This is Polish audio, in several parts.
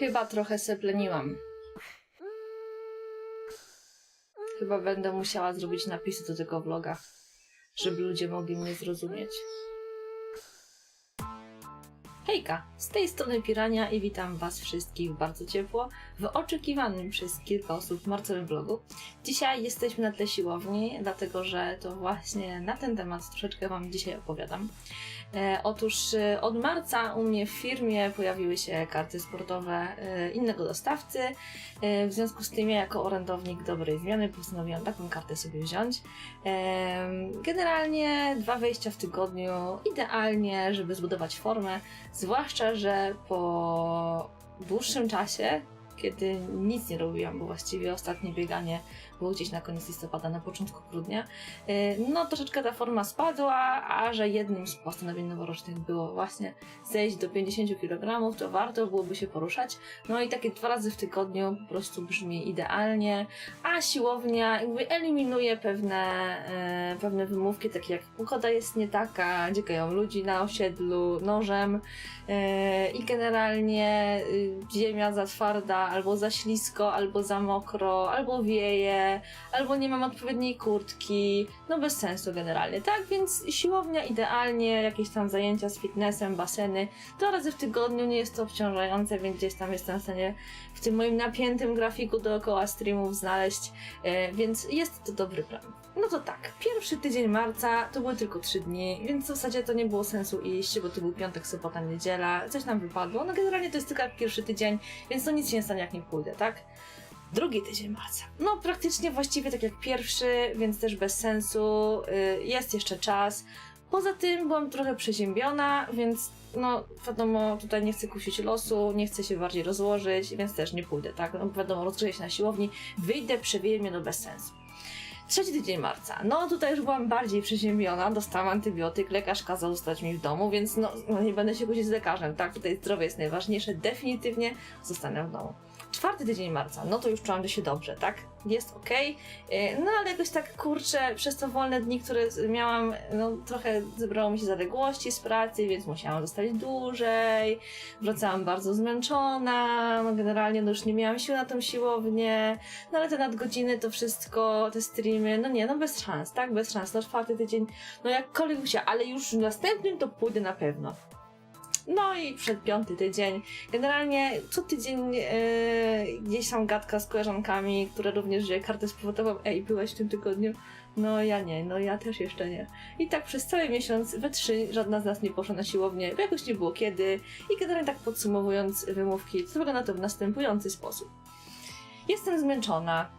Chyba trochę sepleniłam. Chyba będę musiała zrobić napisy do tego vloga, żeby ludzie mogli mnie zrozumieć. Hejka, z tej strony Pirania i witam Was wszystkich bardzo ciepło w oczekiwanym przez kilka osób marcowym vlogu. Dzisiaj jesteśmy na tle siłowni, dlatego że to właśnie na ten temat troszeczkę Wam dzisiaj opowiadam. E, otóż e, od marca u mnie w firmie pojawiły się karty sportowe e, innego dostawcy. W związku z tym ja jako orędownik dobrej zmiany postanowiłam taką kartę sobie wziąć. Generalnie dwa wejścia w tygodniu, idealnie, żeby zbudować formę, zwłaszcza, że po dłuższym czasie, kiedy nic nie robiłam, bo właściwie ostatnie bieganie było gdzieś na koniec listopada, na początku grudnia, e, no troszeczkę ta forma spadła, a że jednym z postanowień noworocznych było właśnie zejść do 50 kg, to warto byłoby się poruszać. No i takie dwa razy w tygodniu po prostu brzmi idealnie, a siłownia jakby eliminuje pewne, e, pewne wymówki, takie jak pogoda jest nie taka, dziekają ludzi na osiedlu nożem e, i generalnie ziemia za twarda, albo za ślisko, albo za mokro, albo wieje, albo nie mam odpowiedniej kurtki, no bez sensu generalnie, tak? Więc siłownia idealnie, jakieś tam zajęcia z fitnessem, baseny, dwa razy w tygodniu, nie jest to obciążające, więc gdzieś tam jestem w stanie w tym moim napiętym grafiku dookoła streamów znaleźć, e, więc jest to dobry plan. No to tak, pierwszy tydzień marca to były tylko trzy dni, więc w zasadzie to nie było sensu iść, bo to był piątek, sobota, niedziela, coś nam wypadło. No generalnie to jest tylko pierwszy tydzień, więc to nic się nie stanie jak nie pójdę, tak? Drugi tydzień marca. No praktycznie właściwie tak jak pierwszy, więc też bez sensu. y, Jest jeszcze czas. Poza tym byłam trochę przeziębiona, więc no wiadomo, tutaj nie chcę kusić losu, nie chcę się bardziej rozłożyć, więc też nie pójdę, tak? No wiadomo, rozgrzeję się na siłowni, wyjdę, przewieję mnie, no bez sensu. Trzeci tydzień marca. No tutaj już byłam bardziej przeziębiona, dostałam antybiotyk, lekarz kazał zostać mi w domu, więc no, no nie będę się kłócić z lekarzem, tak? Tutaj zdrowie jest najważniejsze, definitywnie zostanę w domu. Czwarty tydzień marca, no to już czułam, się dobrze, tak? Jest Yy, no ale jakoś tak kurczę, przez te wolne dni, które miałam, no trochę zebrało mi się zaległości z pracy, więc musiałam zostać dłużej, wracałam bardzo zmęczona, no generalnie no już nie miałam sił na tą siłownię, no ale te nadgodziny, to wszystko, te streamy, no nie, no bez szans, tak? Bez szans, no czwarty tydzień, no jakkolwiek się, ale już następnym to pójdę na pewno. No i przed piąty tydzień. Generalnie co tydzień e, gdzieś tam gadka z koleżankami, które również wzięły kartę sportową. Ej, byłaś w tym tygodniu? No ja nie, no ja też jeszcze nie. I tak przez cały miesiąc, we trzy, żadna z nas nie poszła na siłownię, bo jakoś nie było kiedy. I generalnie tak podsumowując wymówki, to wygląda to w następujący sposób. Jestem zmęczona,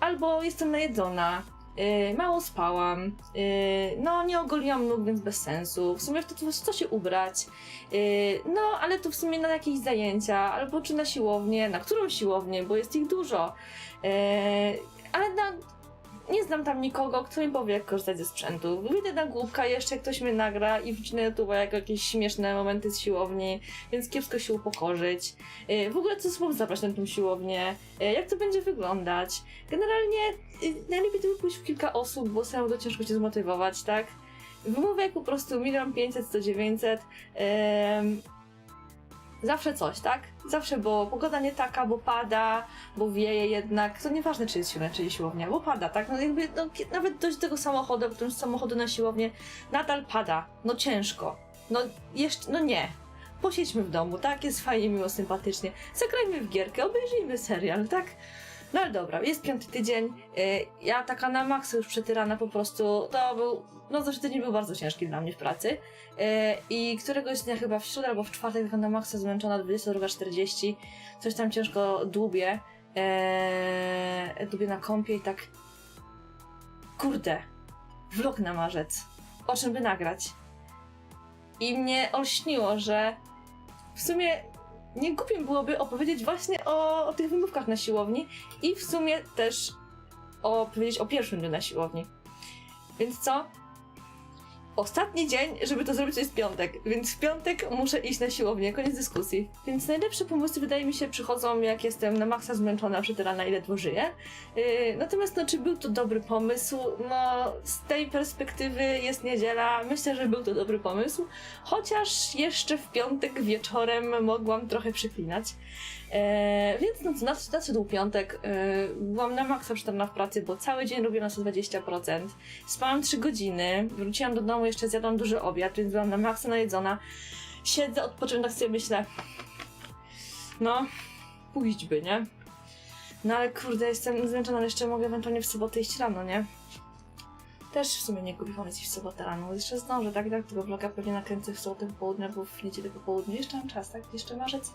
albo jestem najedzona, Yy, mało spałam, yy, no nie ogoliłam nóg, więc bez sensu. W sumie to, co się ubrać, yy, no ale to w sumie na jakieś zajęcia, albo czy na siłownię, na którą siłownię, bo jest ich dużo. Ale na, nie znam tam nikogo, kto mi powie, jak korzystać ze sprzętu. Wyjdę na głupka, jeszcze ktoś mnie nagra i wrzuci na YouTube jako jakieś śmieszne momenty z siłowni, więc kiepsko się upokorzyć. Yy, w ogóle co słów zabrać na tą siłownię, yy, jak to będzie wyglądać. Generalnie yy, najlepiej to pójść w kilka osób, bo samemu to ciężko się zmotywować, tak? Wymówek po prostu milion pięćset, sto dziewięćset. Zawsze coś, tak? Zawsze, bo pogoda nie taka, bo pada, bo wieje jednak. To nieważne, czy jest siłownia, czy jest siłownia, bo pada, tak? No jakby, no, nawet dojść do tego samochodu, którym z samochodu na siłownię, nadal pada. No ciężko. No jeszcze, no nie. Posiedźmy w domu, tak? Jest fajnie, miło, sympatycznie. Zagrajmy w gierkę, obejrzyjmy serial, tak? No ale dobra, jest piąty tydzień. y, Ja taka na maksa już przetyrana po prostu. To był. No zeszły tydzień był bardzo ciężki dla mnie w pracy. Y, I któregoś dnia chyba w środę albo w czwartek taka na maksa zmęczona 22.40. Coś tam ciężko dłubię. E, dłubię na kąpie i tak. Kurde. Vlog na marzec. O czym by nagrać? I mnie olśniło, że w sumie nie głupim byłoby opowiedzieć właśnie o, o tych wymówkach na siłowni i w sumie też opowiedzieć o pierwszym dniu na siłowni. Więc co? Ostatni dzień, żeby to zrobić, to jest piątek, więc w piątek muszę iść na siłownię, koniec dyskusji. Więc najlepsze pomysły wydaje mi się przychodzą, jak jestem na maksa zmęczona, przytyrana i ledwo żyję. Yy, natomiast no, czy był to dobry pomysł? No, z tej perspektywy jest niedziela, myślę, że był to dobry pomysł, chociaż jeszcze w piątek wieczorem mogłam trochę przyklinać. E, więc no, nad- nadszedł piątek, e, byłam na maksa przytomna w pracy, bo cały dzień robiłam na 120%. Spałam 3 godziny, wróciłam do domu, jeszcze zjadłam duży obiad, więc byłam na maksa najedzona. Siedzę, odpoczywam, tak sobie myślę, no, pójść by, nie? No ale kurde, jestem zmęczona, ale jeszcze mogę ewentualnie w sobotę iść rano, nie? Też w sumie nie pomysł iść w sobotę rano. Jeszcze zdążę, tak? Tak, tego vloga pewnie nakręcę w sobotę po południu, w niedzielę po południu. Jeszcze mam czas, tak? Jeszcze marzec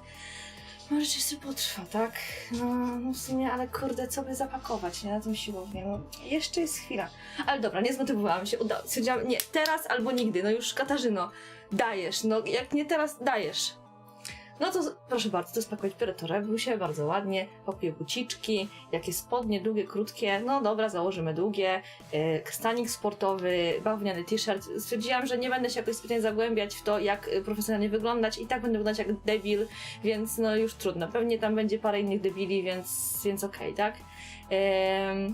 może jeszcze potrwa, tak? No, no w sumie, ale kurde, co by zapakować, nie? Na tą siłownię, no jeszcze jest chwila. Ale dobra, nie zmotywowałam się, udało Stwierdziłam, nie, teraz albo nigdy, no już Katarzyno, dajesz, no jak nie teraz, dajesz. No to proszę bardzo, to spakować biorę torebusie, bardzo ładnie, pakuję buciczki, jakie spodnie, długie, krótkie, no dobra, założymy długie, yy, stanik sportowy, bawełniany t-shirt. Stwierdziłam, że nie będę się jakoś specjalnie zagłębiać w to, jak profesjonalnie wyglądać i tak będę wyglądać jak debil, więc no już trudno. Pewnie tam będzie parę innych debili, więc, więc okej, tak?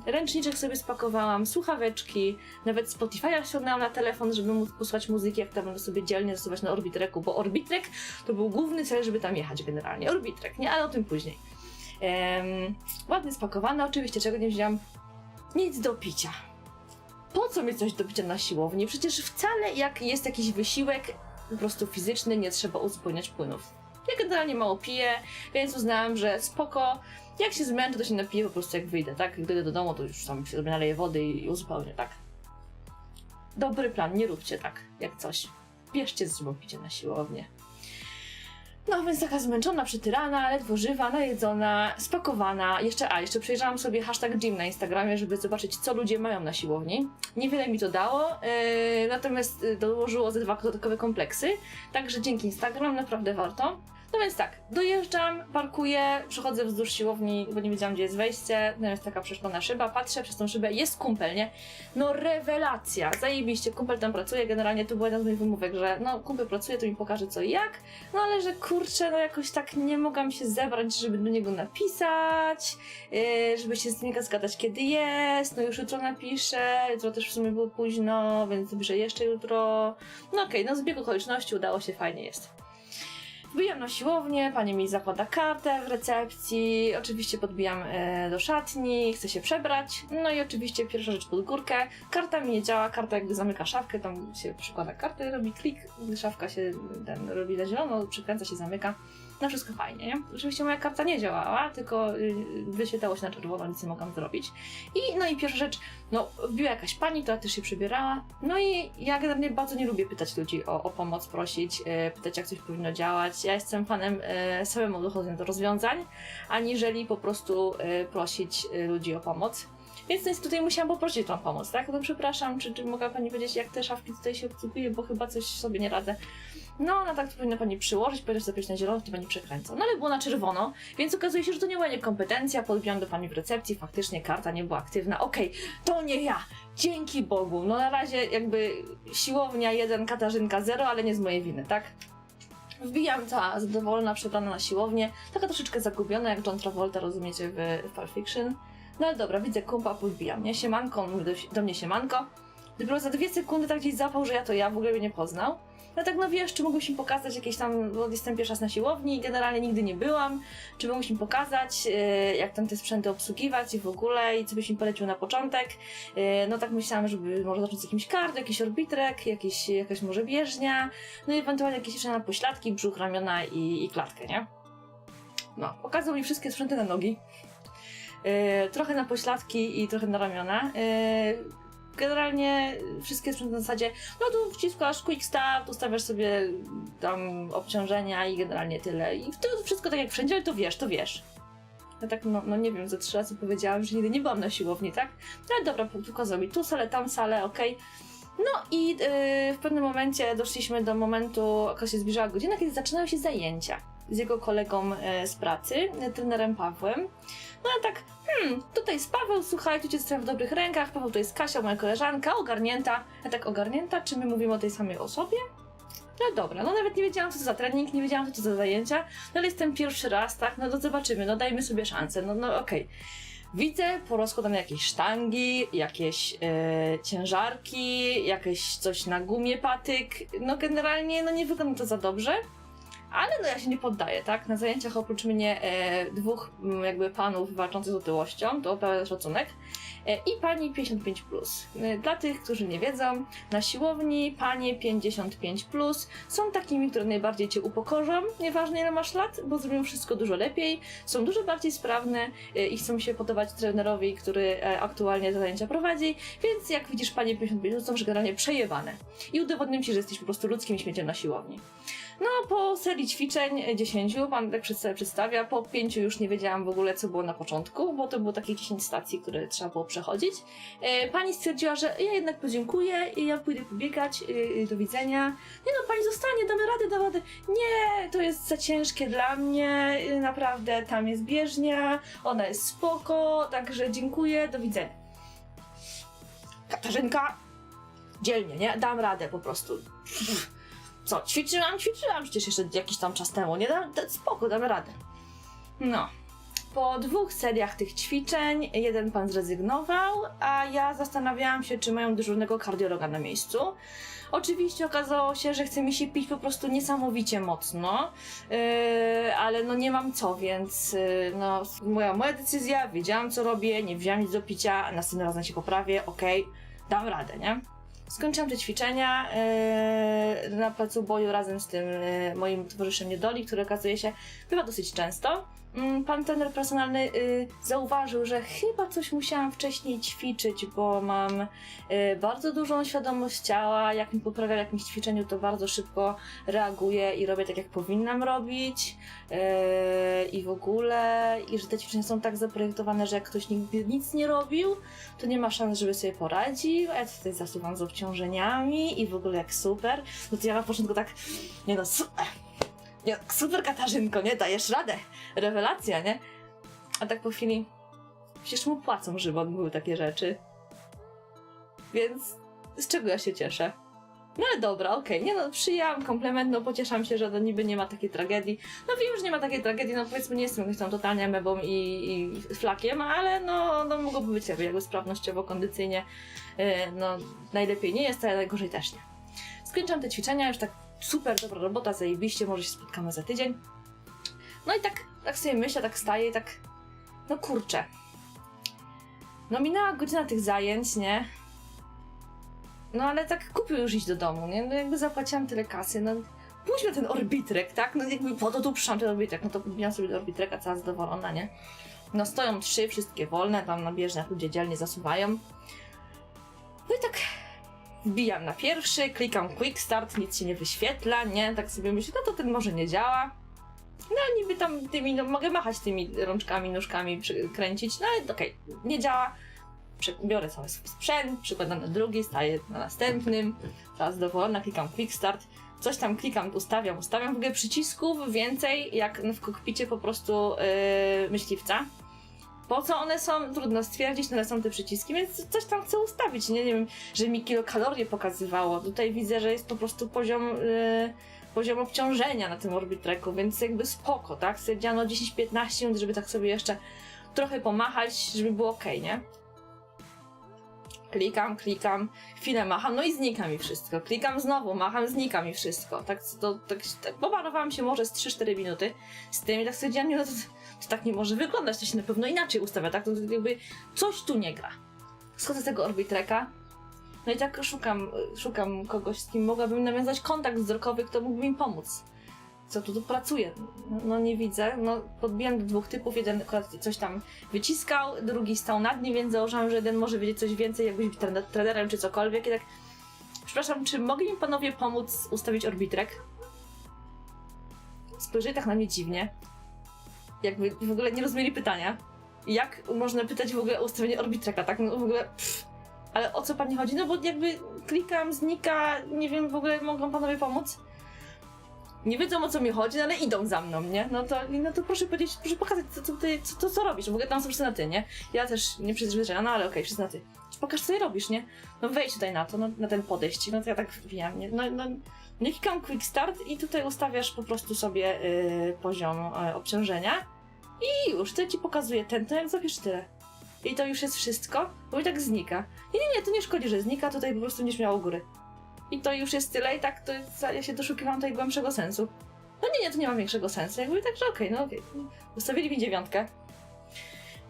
Ręczniczek sobie spakowałam, słuchaweczki, nawet Spotify'a ściągnęłam na telefon, żeby móc posłuchać muzyki, jak tam będę sobie dzielnie zastosować na Orbitreku, bo Orbitrek to był główny cel, żeby tam jechać generalnie. Orbitrek, nie? Ale o tym później. Em, ładnie spakowane, oczywiście czego nie wzięłam? Nic do picia. Po co mieć coś do picia na siłowni? Przecież wcale jak jest jakiś wysiłek po prostu fizyczny, nie trzeba uzupełniać płynów. Ja generalnie mało piję, więc uznałam, że spoko. Jak się zmęczę, to się napiję po prostu jak wyjdę, tak? Jak dojdę do domu, to już tam sobie naleję wody i uzupełnię, tak? Dobry plan, nie róbcie tak, jak coś. Bierzcie z sobą picie na siłownię. No więc taka zmęczona, przytyrana, ledwo żywa, najedzona, spakowana. Jeszcze, a, jeszcze przejrzałam sobie hashtag gym na Instagramie, żeby zobaczyć, co ludzie mają na siłowni. Niewiele mi to dało, yy, natomiast yy, dołożyło ze dwa dodatkowe kompleksy. Także dzięki Instagram naprawdę warto. No więc tak, dojeżdżam, parkuję, przechodzę wzdłuż siłowni, bo nie wiedziałam, gdzie jest wejście. No jest taka przeszklona szyba, patrzę przez tą szybę, jest kumpel, nie? No rewelacja, zajebiście, kumpel tam pracuje, generalnie to była jedna z moich wymówek, że no kumpel pracuje, to mi pokaże co i jak, no ale że kurczę, no jakoś tak nie mogłam się zebrać, żeby do niego napisać, yy, żeby się z niego zgadać kiedy jest, no już jutro napiszę, jutro też w sumie było późno, więc napiszę jeszcze jutro. No okej, no zbieg okoliczności udało się, fajnie jest. Wbijam na siłownię, pani mi zakłada kartę w recepcji, oczywiście podbijam e, do szatni, chcę się przebrać, no i oczywiście pierwsza rzecz pod górkę. Karta mi nie działa, karta jakby zamyka szafkę, tam się przykłada kartę, robi klik, szafka się ten, robi na zielono, przykręca się, zamyka. No wszystko fajnie, nie? Oczywiście moja karta nie działała, tylko y, wyświetlało się na czerwono, nic nie mogłam zrobić. I no i pierwsza rzecz, no wbiła jakaś pani, która też się przebierała. No i ja generalnie bardzo nie lubię pytać ludzi o, o pomoc, prosić, e, pytać jak coś powinno działać. Ja jestem fanem e, samemu dochodzenia do rozwiązań, aniżeli po prostu prosić ludzi o pomoc. Więc no, tutaj musiałam poprosić tą pomoc, tak? No przepraszam, czy, czy mogła pani powiedzieć, jak te szafki tutaj się obsługuje, bo chyba coś sobie nie radzę. No, no tak to powinna pani przyłożyć, powiedzieć sobie na zielono, to pani przekręca. No ale było na czerwono, więc okazuje się, że to nie była niekompetencja, podbiłam do pani w recepcji, faktycznie karta nie była aktywna. Okej, to nie ja! Dzięki Bogu! No na razie jakby siłownia 1, Katarzynka 0, ale nie z mojej winy, tak? Wbijam ta zadowolona, przebrana na siłownię, taka troszeczkę zagubiona, jak John Travolta, rozumiecie, w Pulp Fiction. No ale dobra, widzę kumpa, podbijam, nie? Siemanko, on mówi do, do mnie siemanko. Dopiero za dwie sekundy tak gdzieś zapał, że ja to ja, w ogóle mnie nie poznał. No tak, no wiesz, czy mi pokazać jakieś tam, bo jestem pierwsza raz na siłowni, generalnie nigdy nie byłam, czy mi pokazać, e, jak tam te sprzęty obsługiwać i w ogóle, i co byś mi polecił na początek. E, No tak myślałam, żeby może zacząć z jakimś kart, jakiś orbitrek, jakiś, jakaś może bieżnia, no i ewentualnie jakieś jeszcze na pośladki, brzuch, ramiona i, i klatkę, nie? No, pokazał mi wszystkie sprzęty na nogi. E, trochę na pośladki i trochę na ramiona. E, generalnie wszystkie sprzęty na zasadzie, no tu wciskasz quick start, ustawiasz sobie tam obciążenia i generalnie tyle. I to wszystko tak jak wszędzie, ale to wiesz, to wiesz. Ja tak, no, no nie wiem, ze trzy razy powiedziałam, że nigdy nie byłam na siłowni, tak? No ale dobra, pokazał mi tu salę, tam salę, okej. No i yy, w pewnym momencie doszliśmy do momentu, jak się zbliżała godzina, kiedy zaczynały się zajęcia z jego kolegą e, z pracy, e, trenerem Pawłem. No a tak, hmm, tutaj jest Paweł, słuchaj, tu jestem w dobrych rękach, Paweł to jest Kasia, moja koleżanka, ogarnięta. Ja tak, ogarnięta? Czy my mówimy o tej samej osobie? No dobra, no nawet nie wiedziałam co to za trening, nie wiedziałam co to za zajęcia, no ale jestem pierwszy raz, tak, no to zobaczymy, no dajmy sobie szansę, no, no okej. Widzę porozkładane jakieś sztangi, jakieś e, ciężarki, jakieś coś na gumie patyk. No generalnie no nie wygląda to za dobrze, ale no ja się nie poddaję, tak? Na zajęciach oprócz mnie e, dwóch m, jakby panów walczących z otyłością, to pełen szacunek, e, i pani 55+. Plus. E, dla tych, którzy nie wiedzą, na siłowni panie 55+, plus są takimi, które najbardziej cię upokorzą, nieważne ile masz lat, bo zrobią wszystko dużo lepiej, są dużo bardziej sprawne e, i chcą się podobać trenerowi, który e, aktualnie te zajęcia prowadzi, więc jak widzisz panie 55+, to są już generalnie przejebane. I udowodnię ci, że jesteś po prostu ludzkim śmieciem na siłowni. No, po serii ćwiczeń e, 10, pan tak przed- przedstawia, po 5 już nie wiedziałam w ogóle, co było na początku, bo to było takie 10 stacji, które trzeba było przechodzić. E, pani stwierdziła, że ja jednak podziękuję i ja pójdę pobiegać, e, do widzenia. Nie no, pani zostanie, damy radę, damy radę. Nie, to jest za ciężkie dla mnie, e, naprawdę, tam jest bieżnia, ona jest spoko, także dziękuję, do widzenia. Katarzynka, dzielnie, nie? Dam radę po prostu. Co, ćwiczyłam, ćwiczyłam przecież jeszcze jakiś tam czas temu, nie? Da, da, spoko, damy radę. No. Po dwóch seriach tych ćwiczeń jeden pan zrezygnował, a ja zastanawiałam się, czy mają dyżurnego kardiologa na miejscu. Oczywiście okazało się, że chce mi się pić po prostu niesamowicie mocno, yy, ale no nie mam co, więc yy, no moja, moja decyzja, wiedziałam co robię, nie wziąłem nic do picia, następnym razem się poprawię, okej, dam radę, nie? Skończyłam te ćwiczenia yy, na placu boju razem z tym yy, moim towarzyszem Niedoli, który okazuje się bywa dosyć często. Mm, Pan trener personalny yy, zauważył, że chyba coś musiałam wcześniej ćwiczyć, bo mam yy, bardzo dużą świadomość ciała. Jak mi poprawia w jakimś ćwiczeniu, to bardzo szybko reaguję i robię tak, jak powinnam robić. Yy, I w ogóle, i że te ćwiczenia są tak zaprojektowane, że jak ktoś nigdy nic nie robił, to nie ma szans, żeby sobie poradził. A ja tutaj zasuwam z obciążeniami i w ogóle jak super. No to ja na początku tak, nie no, super, nie, super Katarzynko, nie, dajesz radę, rewelacja, nie? A tak po chwili, przecież mu płacą, żeby on były takie rzeczy. Więc z czego ja się cieszę? No ale dobra, okej, nie no, przyjęłam komplement, no pocieszam się, że to niby nie ma takiej tragedii. No wiem, że nie ma takiej tragedii, no powiedzmy nie jestem jakąś tam totalnie mebą i, i flakiem, ale no, no mogłoby być jakby, jakby sprawnościowo, kondycyjnie, yy, no najlepiej nie jest, ale najgorzej też nie. Skończyłam te ćwiczenia, już tak super dobra robota, zajebiście, może się spotkamy za tydzień. No i tak, tak sobie myślę, tak staję i tak, no kurczę. No minęła godzina tych zajęć, nie? No ale tak kupił już iść do domu, nie? No jakby zapłaciłam tyle kasy, no pójdźmy ten orbitrek, tak? No jakby po to tu przyszłam ten orbitrek, no to podbijam sobie do orbitreka, cała zadowolona, nie? No stoją trzy, wszystkie wolne, tam na bieżniach ludzie dzielnie zasuwają. No i tak wbijam na pierwszy, klikam quick start, nic się nie wyświetla, nie? Tak sobie myślę, no to ten może nie działa. No niby tam tymi, no mogę machać tymi rączkami, nóżkami, kręcić, no ale okej, nie działa. Biorę cały swój sprzęt, przykładam na drugi, staję na następnym, teraz zadowolona, klikam quick start, coś tam klikam, ustawiam, ustawiam, w ogóle przycisków więcej jak w kokpicie po prostu yy, myśliwca. Po co one są, trudno stwierdzić, no ale są te przyciski, więc coś tam chcę ustawić. Nie, nie wiem, że mi kilokalorie pokazywało. Tutaj widzę, że jest po prostu poziom, yy, poziom obciążenia na tym orbitreku, więc jakby spoko, tak? Stwierdziano 10-15 minut, żeby tak sobie jeszcze trochę pomachać, żeby było ok, nie? Klikam, klikam, chwilę macham, no i znika mi wszystko. Klikam znowu, macham, znika mi wszystko. Tak, to, tak, tak pomarowałam się może z 3-4 minuty z tym i tak stwierdziłam, no to, to tak nie może wyglądać, to się na pewno inaczej ustawia, tak? To jakby coś tu nie gra. Schodzę z tego orbitreka, no i tak szukam, szukam kogoś, z kim mogłabym nawiązać kontakt wzrokowy, kto mógłby mi pomóc. Co tu, tu pracuje? No, no nie widzę. No podbijam do dwóch typów, jeden akurat coś tam wyciskał, drugi stał nad nim, więc założyłam, że jeden może wiedzieć coś więcej, jakbyś trener- trenerem czy cokolwiek i tak przepraszam, czy mogli mi panowie pomóc ustawić orbitrek? Spojrzeli tak na mnie dziwnie. Jakby w ogóle nie rozumieli pytania. Jak można pytać w ogóle o ustawienie orbitreka, tak? No w ogóle pff. Ale o co pani chodzi? No bo jakby klikam, znika, nie wiem, w ogóle mogą panowie pomóc? Nie wiedzą o co mi chodzi, no ale idą za mną, nie? No to, no to proszę powiedzieć, proszę pokazać, co, co, ty, co, to, co robisz. W ogóle tam są wszyscy na ty, nie? Ja też nie przyzwyczajona, no ale okej, wszyscy na ty. Pokaż, co robisz, nie? No wejdź tutaj na to, no, na ten podejść. No to ja tak wiem, nie? No, no, nie klikam quick start i tutaj ustawiasz po prostu sobie y, poziom y, obciążenia i już, to ci pokazuje ten, to jak zabierz tyle. I to już jest wszystko, bo i tak znika. Nie, nie, nie, to nie szkodzi, że znika, tutaj po prostu nie miało góry. I to już jest tyle i tak to ja się doszukiwam tutaj głębszego sensu. No nie, nie, to nie ma większego sensu. Jakby także okej, no okej. Ustawili mi dziewiątkę.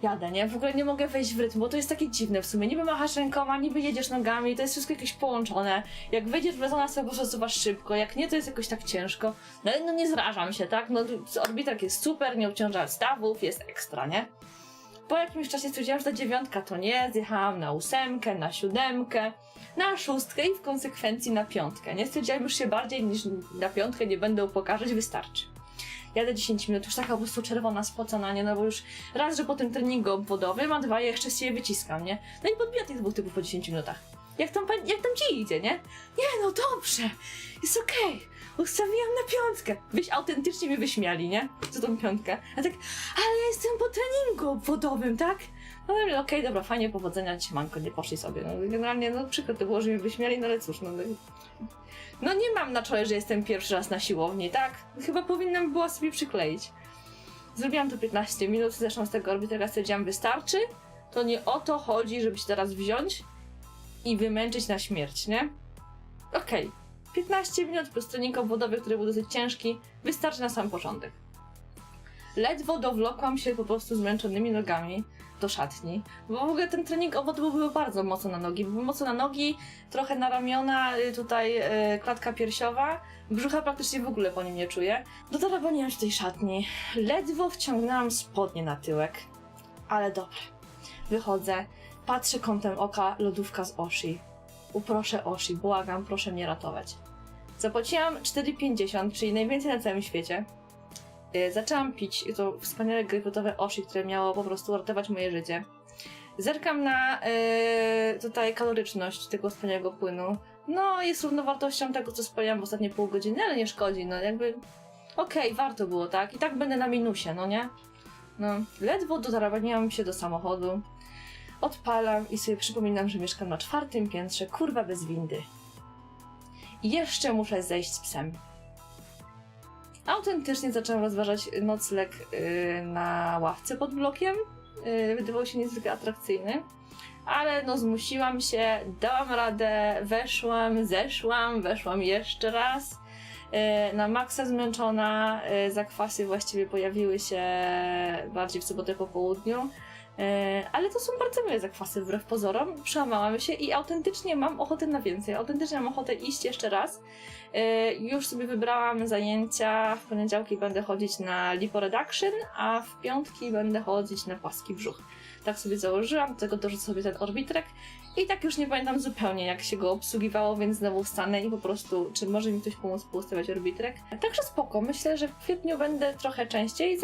Jadę, nie? W ogóle nie mogę wejść w rytm, bo to jest takie dziwne w sumie. Niby machasz rękoma, niby jedziesz nogami, to jest wszystko jakieś połączone. Jak wejdziesz w rezonans, to po prostu zasuwasz szybko, jak nie, to jest jakoś tak ciężko. No no nie zrażam się, tak? No orbitrak jest super, nie obciąża stawów, jest ekstra, nie? Po jakimś czasie stwierdziłam, że ta dziewiątka to nie, zjechałam na ósemkę, na siódemkę, na szóstkę i w konsekwencji na piątkę. Nie stwierdziłam już się bardziej niż na piątkę nie będę pokazać, wystarczy. Jadę 10 minut, już taka po prostu czerwona, spocona, nie? No bo już raz, że po tym treningu obwodowym, a dwa, jeszcze z siebie wyciskam, nie? No i podbija tych dwóch typów po 10 minutach. Jak tam, jak tam ci idzie, nie? Nie, no dobrze, jest okej, ustawiłam na piątkę. Wyś autentycznie mnie wyśmiali, nie? Co tą piątkę? A tak, ale ja jestem po treningu obwodowym, tak? No mówię, okej, dobra, fajnie, powodzenia, manko, nie poszli sobie. No, generalnie, no przykro to było, że mnie no ale cóż, no, no, no nie mam na czole, że jestem pierwszy raz na siłowni, tak? Chyba powinnam była sobie przykleić. Zrobiłam to 15 minut, zresztą z tego orbitera stwierdziłam, wystarczy. To nie o to chodzi, żeby się teraz wziąć i wymęczyć na śmierć, nie? Okej, 15 minut plus trening obwodowy, który był dosyć ciężki, wystarczy na sam początek. Ledwo dowlokłam się po prostu zmęczonymi nogami do szatni, bo w ogóle ten trening obwodowy był bardzo mocno na nogi. Był mocno na nogi, trochę na ramiona, y, tutaj y, klatka piersiowa, brzucha praktycznie w ogóle po nim nie czuję. Dotarowaniłam się tej szatni, ledwo wciągnęłam spodnie na tyłek, ale dobra. Wychodzę, patrzę kątem oka, lodówka z Oshi. Uproszę Oshi, błagam, proszę mnie ratować. Zapłaciłam 4,50, czyli najwięcej na całym świecie. Y, Zaczęłam pić to wspaniałe grypotowe Oshi, które miało po prostu uratować moje życie. Zerkam na y, tutaj kaloryczność tego wspaniałego płynu. No, jest równowartością tego, co spaliłam w ostatnie pół godziny, ale nie szkodzi, no jakby... Okej, warto było, tak? I tak będę na minusie, no nie? No, ledwo dotarowaniłam się do samochodu. Odpalam i sobie przypominam, że mieszkam na czwartym piętrze, kurwa bez windy. I jeszcze muszę zejść z psem. Autentycznie zaczęłam rozważać nocleg y, na ławce pod blokiem. Y, wydawał się niezwykle atrakcyjny. Ale no zmusiłam się, dałam radę, weszłam, zeszłam, weszłam jeszcze raz. Y, Na maksa zmęczona, zakwasy właściwie pojawiły się bardziej w sobotę po południu. E, Ale to są bardzo miłe zakwasy, wbrew pozorom. Przełamałam się i autentycznie mam ochotę na więcej. Autentycznie mam ochotę iść jeszcze raz. E, Już sobie wybrałam zajęcia. W poniedziałki będę chodzić na lipo reduction, a w piątki będę chodzić na płaski brzuch. Tak sobie założyłam, do tego dorzucę sobie ten orbitrek i tak już nie pamiętam zupełnie jak się go obsługiwało, więc znowu wstanę i po prostu, czy może mi ktoś pomóc poustawiać orbitrek. Także spoko, myślę, że w kwietniu będę trochę częściej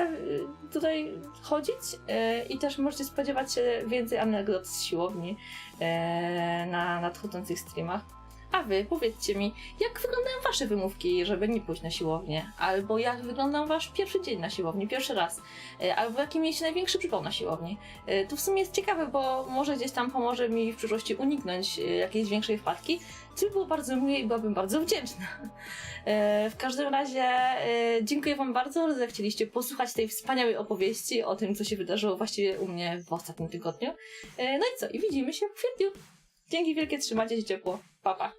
tutaj chodzić e, i też możecie spodziewać się więcej anegdot z siłowni e, na nadchodzących streamach. A wy powiedzcie mi, jak wyglądają wasze wymówki, żeby nie pójść na siłownię? Albo jak wyglądał wasz pierwszy dzień na siłowni, pierwszy raz? E, Albo jaki mieliście największy przypał na siłowni? E, To w sumie jest ciekawe, bo może gdzieś tam pomoże mi w przyszłości uniknąć e, jakiejś większej wpadki, co by było bardzo miłe i byłabym bardzo wdzięczna. W każdym razie dziękuję wam bardzo, że zechcieliście posłuchać tej wspaniałej opowieści o tym, co się wydarzyło właściwie u mnie w ostatnim tygodniu. No i co? I widzimy się w kwietniu. Dzięki wielkie, trzymajcie się ciepło. Pa, pa.